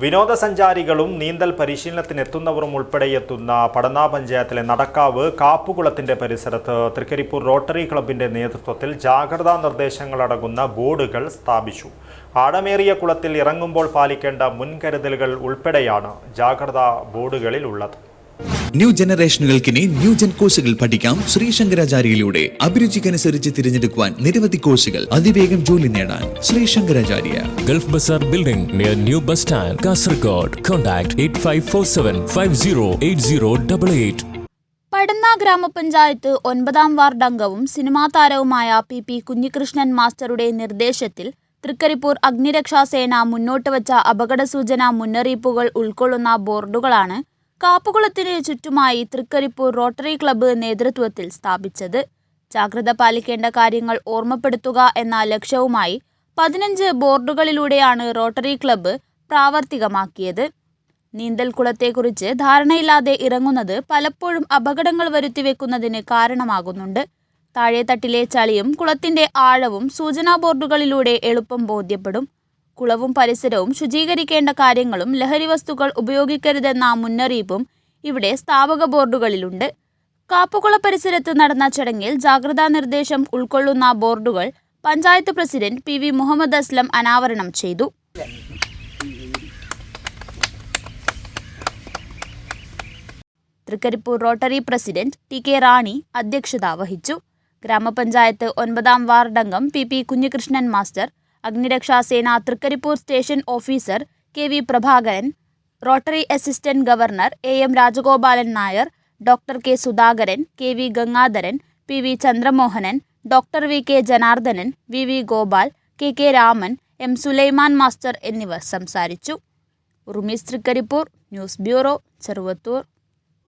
വിനോദസഞ്ചാരികളും നീന്തൽ പരിശീലനത്തിനെത്തുന്നവരും ഉൾപ്പെടെ എത്തുന്ന പടന്ന പഞ്ചായത്തിലെ നടക്കാവ് കാപ്പുകുളത്തിന്റെ പരിസരത്ത് തൃക്കരിപ്പൂർ റോട്ടറി ക്ലബിന്റെ നേതൃത്വത്തിൽ ജാഗ്രതാ നിർദ്ദേശങ്ങളടങ്ങുന്ന ബോർഡുകൾ സ്ഥാപിച്ചു. ആഴമേറിയ കുളത്തിൽ ഇറങ്ങുമ്പോൾ പാലിക്കേണ്ട മുൻകരുതലുകൾ ഉൾപ്പെടെയാണ് ജാഗ്രതാ ബോർഡുകളിൽ ഉള്ളത് ന്യൂ ജനറേഷനുകൾക്കിനി ന്യൂ ജൻ കോഴ്സുകൾ പഠിക്കാം ശ്രീശങ്കരാചാര്യയിലൂടെ അഭിരുചിക്കനുസരിച്ച് തിരഞ്ഞെടുക്കുവാൻ നിരവധി കോഴ്സുകൾ അതിവേഗം ജോലി നേടാൻ Sree Sankaracharya Gulf Bazaar Building near New Bus Stand, Kasargod. Contact 8547 508088. പടന്ന ഗ്രാമപഞ്ചായത്ത് ഒൻപതാം വാർഡ് അംഗവും സിനിമാ താരവുമായ പി പി കുഞ്ഞികൃഷ്ണൻ മാസ്റ്ററുടെ നിർദ്ദേശത്തിൽ തൃക്കരിപ്പൂർ അഗ്നിരക്ഷാസേന മുന്നോട്ട് വച്ച അപകടസൂചന മുന്നറിയിപ്പുകൾ ഉൾക്കൊള്ളുന്ന ബോർഡുകളാണ് കാപ്പുകുളത്തിന് ചുറ്റുമായി തൃക്കരിപ്പൂർ റോട്ടറി ക്ലബ്ബ് നേതൃത്വത്തിൽ സ്ഥാപിച്ചത്. ജാഗ്രത പാലിക്കേണ്ട കാര്യങ്ങൾ ഓർമ്മപ്പെടുത്തുക എന്ന ലക്ഷ്യവുമായി പതിനഞ്ച് ബോർഡുകളിലൂടെയാണ് റോട്ടറി ക്ലബ്ബ് പ്രാവർത്തികമാക്കിയത്. നീന്തൽക്കുളത്തെക്കുറിച്ച് ധാരണയില്ലാതെ ഇറങ്ങുന്നത് പലപ്പോഴും അപകടങ്ങൾ വരുത്തിവെക്കുന്നതിന് കാരണമാകുന്നുണ്ട്. താഴെത്തട്ടിലെ ചളിയും കുളത്തിന്റെ ആഴവും സൂചനാ ബോർഡുകളിലൂടെ എളുപ്പം ബോധ്യപ്പെടും. കുളവും പരിസരവും ശുചീകരിക്കേണ്ട കാര്യങ്ങളും ലഹരി വസ്തുക്കൾ ഉപയോഗിക്കരുതെന്ന മുന്നറിയിപ്പും ഇവിടെ സ്ഥാപക ബോർഡുകളിലുണ്ട്. കാപ്പുകുള പരിസരത്ത് നടന്ന ചടങ്ങിൽ ജാഗ്രതാ നിർദ്ദേശം ഉൾക്കൊള്ളുന്ന ബോർഡുകൾ panchayat president P V Muhammad Aslam അനാവരണം ചെയ്തു. Trikaripur rotary president T K Rani അധ്യക്ഷത വഹിച്ചു. ഗ്രാമപഞ്ചായത്ത് ഒൻപതാം വാർഡംഗം P P Kunhikrishnan master അഗ്നിരക്ഷാസേന Trikaripur station officer K V Prabhakaran Rotary assistant governor A M Rajagopalan Nair doctor K Sudhakaran K V Gangadharan P V Chandramohanan doctor V K Janardhanan V V Gopal K K Raman M Sulaiman master എന്നിവർ സംസാരിച്ചു. ഉറുമീസ് Trikaripur news bureau Cheruvathur.